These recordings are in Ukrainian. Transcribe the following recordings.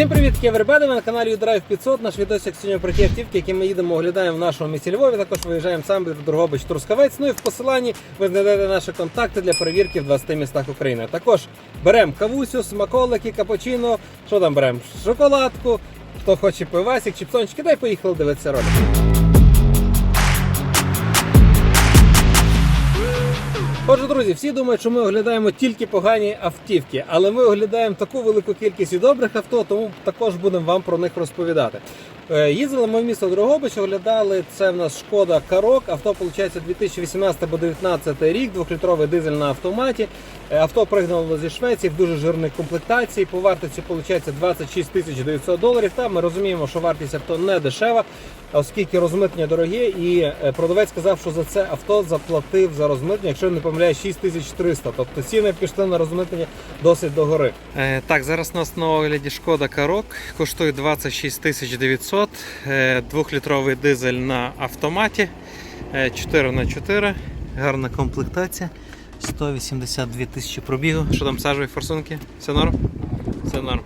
Всім привіт, я Вербеда, ви на каналі Drive 500. Наш відосик сьогодні про ті автівки, які ми їдемо оглядаємо в нашому місті Львові. Також виїжджаємо сам Дрогобич Трускавець. Ну і в посиланні ви знайдете наші контакти для перевірки в 20 містах України. Також беремо кавусю, смаколики, капучино. Що там беремо? Шоколадку. Хто хоче пивасик, чіпсончики, дай поїхали дивитися ролик. Отже, друзі, всі думають, що ми оглядаємо тільки погані автівки, але ми оглядаємо таку велику кількість і добрих авто, тому також будемо вам про них розповідати. Е, Їздили ми в місто Дрогобич, оглядали це в нас шкода Карок. Авто виходить 2018 або 2019 рік, двохлітровий дизель на автоматі. Е, Авто пригнано зі Швеції в дуже жирній комплектації. По вартості виходить 26 тисяч 900 доларів. Та ми розуміємо, що вартість авто не дешева, оскільки розмитнення дороге, і е, продавець сказав, що за це авто заплатив за розмитнення, якщо не помиляю, 6300. Тобто ціни пішли на розмитнення досить догори. Е, Так, зараз у нас на огляді шкода Карок. Коштує 26 тисяч 900. Е, Двохлітровий дизель на автоматі. 4 на 4 Гарна комплектація. 182 тисячі пробігу. Що там сажові форсунки? Все норм? Все норм.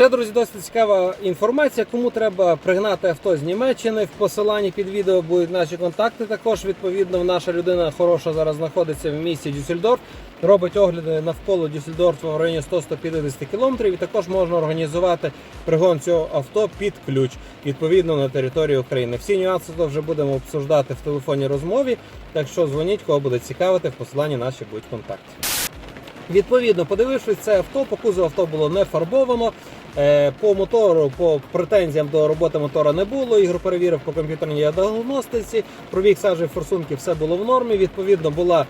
Ще, друзі, досить цікава інформація. Кому треба пригнати авто з Німеччини, в посиланні під відео будуть наші контакти. Також відповідно наша людина хороша зараз знаходиться в місті Дюссельдорф. Робить огляди навколо Дюссельдорфа в районі 100-150 км. І також можна організувати пригон цього авто під ключ відповідно на території України. Всі нюанси то вже будемо обсуждати в телефонній розмові. Так що дзвоніть, кого буде цікавити, в посиланні наші будуть контакти. Відповідно, подивившись це авто, по кузову авто було не фарбовано. Е, По мотору, по претензіям до роботи мотора не було. Ігор перевірив по комп'ютерній діагностиці. Пробіг сажі форсунки, все було в нормі. Відповідно, була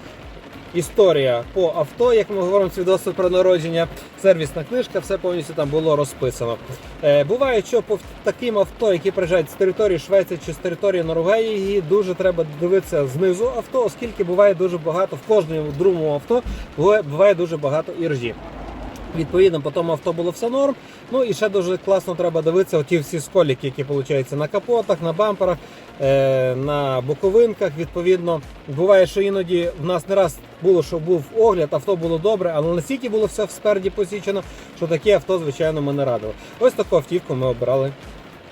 історія по авто, як ми говоримо, свідоцтво про народження, сервісна книжка, все повністю там було розписано. Е, буває, що по таким авто, які приїжджають з території Швеції чи з території Норвегії, дуже треба дивитися знизу авто, оскільки буває дуже багато в кожному другому авто буває, дуже багато іржі. Відповідно, по тому авто було все норм. Ну і ще дуже класно треба дивитися оті всі сколіки, які виходять на капотах, на бамперах, е, на боковинках. Відповідно, буває, що іноді в нас не раз було, що був огляд, авто було добре, але настільки було все спереді посічено, що таке авто, звичайно, ми не радили. Ось таку автівку ми обирали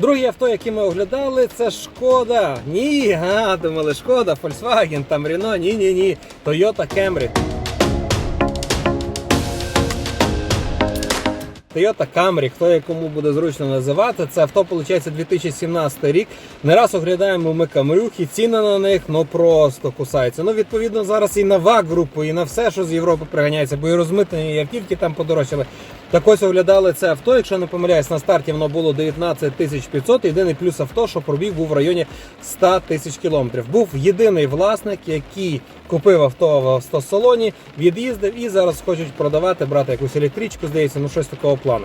Друге авто, яке ми оглядали, це Шкода. Ні, а, думали, Шкода, Volkswagen, там Renault, ні, ні. Toyota Camry. Toyota Camry, хто якому буде зручно називати. Це авто, виходить, 2017 рік. Не раз оглядаємо ми камрюхи, ціни на них ну просто кусаються. Ну, відповідно, зараз і на ВАГ-групу, і на все, що з Європи приганяється, бо і розмитнені, і автівки там подорожчали. Так ось оглядали це авто, якщо не помиляюсь, на старті воно було 19 тисяч 500. Єдиний плюс авто, що пробіг був в районі 100 тисяч кілометрів. Був єдиний власник, який купив авто в автосалоні, від'їздив і зараз хочуть продавати, брати якусь електричку, здається, ну щось такого плану.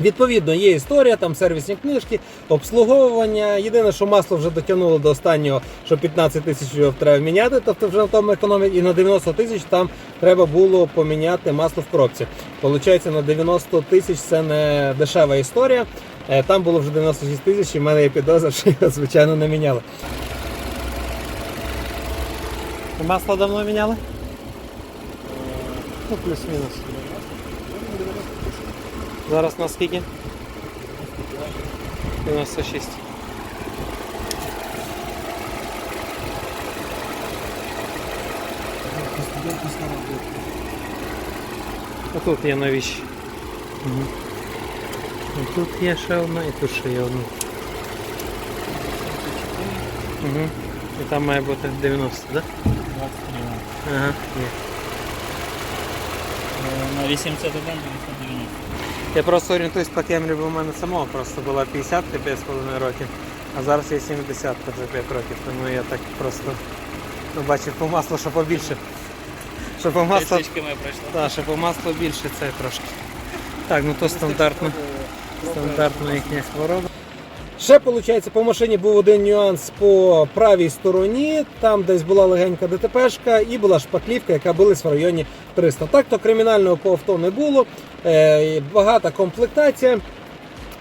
Відповідно, є історія, там сервісні книжки, обслуговування. Єдине, що масло вже дотягнуло до останнього, що 15 тисяч його треба міняти, тобто вже на тому економять, і на 90 тисяч там треба було поміняти масло в коробці. Получається, на 90 тисяч це не дешева історія. Е, Там було вже 96 тисяч, і в мене є підозра, що його звичайно не міняли. Масло давно міняли? Ну, плюс-мінус. Зараз на скільки? 96. А тут є новіші. Угу. І тут є ще одна, і тут ще є одна. Угу. І там має бути 90, так? Да? Ага, є. На 81 90. Я просто орієнтуюсь по темрі, бо в мене самого просто була 50 5,5 років, а зараз є 70 вже 5 років, тому я так просто ну, бачив по маслу, що побільше. Що по маслу, Тисячками та, що по маслу більше це трошки. Так, ну то стандартно. Стандартна їхня хвороба. Ще, виходить, по машині був один нюанс по правій стороні, там десь була легенька ДТПшка і була шпаклівка, яка билась в районі 300. Так то кримінального по авто не було. Е, багата комплектація.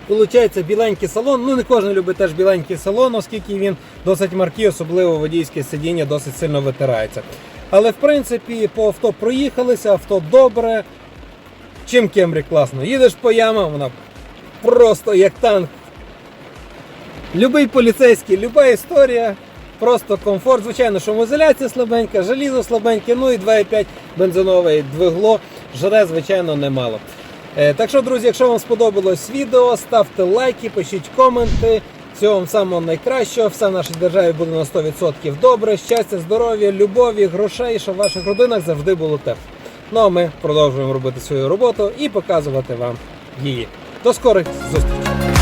Получається біленький салон. Ну не кожен любить теж біленький салон, оскільки він досить маркий, особливо водійське сидіння досить сильно витирається. Але в принципі по авто проїхалися, авто добре. Чим Кемрі класно? Їдеш по ямам, вона просто як танк. Любий поліцейський, люба історія, просто комфорт. Звичайно, шумоізоляція слабенька, желізо слабеньке, ну і 2,5 бензинове двигло жре, звичайно, немало. Е, так що, друзі, якщо вам сподобалось відео, ставте лайки, пишіть коменти. Всього вам самого найкращого, все в нашій державі буде на 100% добре. Щастя, здоров'я, любові, грошей, щоб в ваших родинах завжди було тепло. Ну а ми продовжуємо робити свою роботу і показувати вам її. До скорих зустрічей!